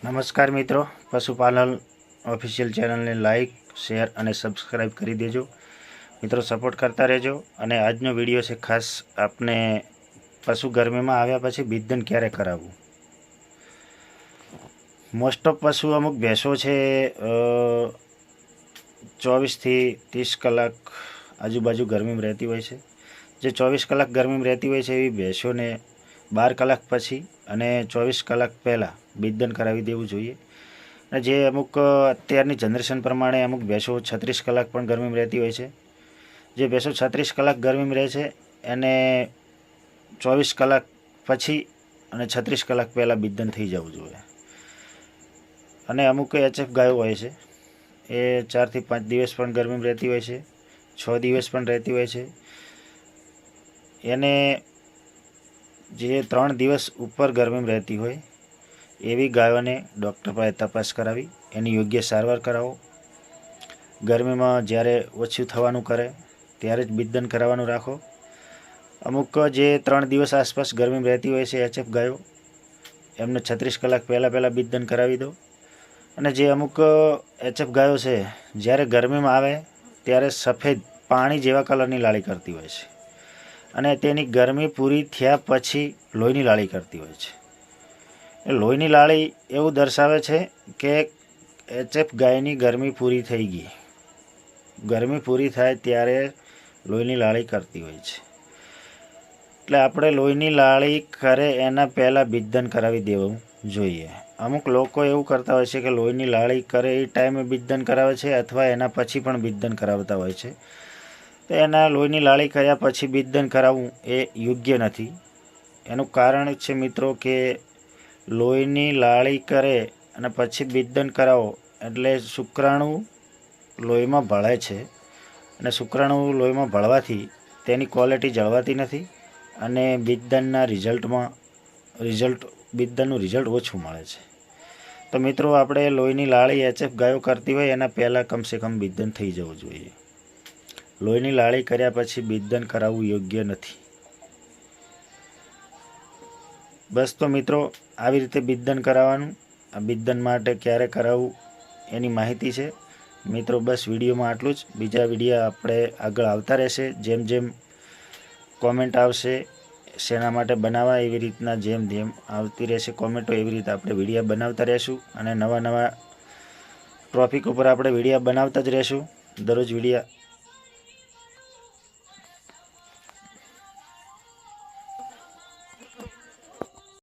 નમસ્કાર મિત્રો, પશુપાલન ઓફિશિયલ ચેનલને લાઈક, શેર અને સબસ્ક્રાઈબ કરી દેજો. મિત્રો, સપોર્ટ કરતા રહેજો અને આજનો વીડિયો છે ખાસ આપને પશુ ગરમીમાં આવ્યા પછી બીજદન ક્યારે કરાવવું? મોસ્ટ ઓફ પશુ અમુક ભેંસો છે ચોવીસથી ત્રીસ કલાક આજુબાજુ ગરમીમાં રહેતી હોય છે. જે ચોવીસ કલાક ગરમીમાં રહેતી હોય છે એવી ભેંસોને બાર કલાક પછી અને ચોવીસ કલાક પહેલાં બીજદન કરાવી દેવું જોઈએ. અને જે અમુક અત્યારની જનરેશન પ્રમાણે અમુક ભેંસો છત્રીસ કલાક પણ ગરમીમાં રહેતી હોય છે. જે ભેંસો છત્રીસ કલાક ગરમીમાં રહે છે, એને ચોવીસ કલાક પછી અને છત્રીસ કલાક પહેલાં બિદન થઈ જવું જોઈએ. અને અમુક એચએફ ગાયો હોય છે, એ ચારથી પાંચ દિવસ પણ ગરમીમાં રહેતી હોય છે, છ દિવસ પણ રહેતી હોય છે. એને જે ત્રણ દિવસ ઉપર ગરમીમાં રહેતી હોય એવી ગાયોને ડૉક્ટર પાસે તપાસ કરાવી, એની યોગ્ય સારવાર કરાવો. ગરમીમાં જ્યારે ઓછું થવાનું કરે, ત્યારે જ બીજદન કરાવવાનું રાખો. અમુક જે ત્રણ દિવસ આસપાસ ગરમીમાં રહેતી હોય છે, એચએફ ગાયો, એમને છત્રીસ કલાક પહેલાં પહેલાં બીજદન કરાવી દો. અને જે અમુક એચએફ ગાયો છે, જ્યારે ગરમીમાં આવે, ત્યારે સફેદ પાણી જેવા કલરની લાળી કરતી હોય છે. અને તેની ગરમી પૂરી થયા પછી લોહીની લાળી કરતી હોય છે. લોહીની લાળી એવું દર્શાવે છે કે એચએફ ગાયની ગરમી પૂરી થઈ ગઈ. ગરમી પૂરી થાય ત્યારે લોહીની લાળી કરતી હોય છે. એટલે આપણે લોહીની લાળી કરે એના પહેલાં બીજદન કરાવી દેવું જોઈએ. અમુક લોકો એવું કરતા હોય છે કે લોહીની લાળી કરે એ ટાઈમે બીજદન કરાવે છે અથવા એના પછી પણ બીજદન કરાવતા હોય છે. તો એના લોહીની લાળી કર્યા પછી બીજદન કરાવવું એ યોગ્ય નથી. એનું કારણ છે મિત્રો કે લોહીની લાળી કરે અને પછી બીજદન કરાવો. એટલે શુક્રાણુ લોહીમાં ભળે છે. અને શુક્રાણુ લોહીમાં ભળવાથી તેની ક્વોલિટી જળવાતી નથી અને બીજદનના રિઝલ્ટમાં, રિઝલ્ટ બીજદનનું રિઝલ્ટ ઓછું મળે છે. તો મિત્રો, આપણે લોહીની લાળી એચએફ ગાયો કરતી હોય એના પહેલાં કમસે કમ બીજદન થઈ જવું જોઈએ. લોહીની લાળી કર્યા પછી બીજદન કરાવવું યોગ્ય નથી. બસ તો મિત્રો, આવી રીતે બીજદન કરાવવાનું. આ બીજદન માટે ક્યારે કરાવવું એની માહિતી છે. મિત્રો, બસ વિડીયોમાં આટલું જ. બીજા વીડિયો આપણે આગળ આવતા રહેશે. જેમ જેમ કોમેન્ટ આવશે શેના માટે બનાવવા, એવી રીતના જેમ જેમ આવતી રહેશે કોમેન્ટો, એવી રીતે આપણે વિડીયા બનાવતા રહેશું. અને નવા નવા ટોપિક ઉપર આપણે વિડીયા બનાવતા જ રહેશું. દરરોજ વીડિયો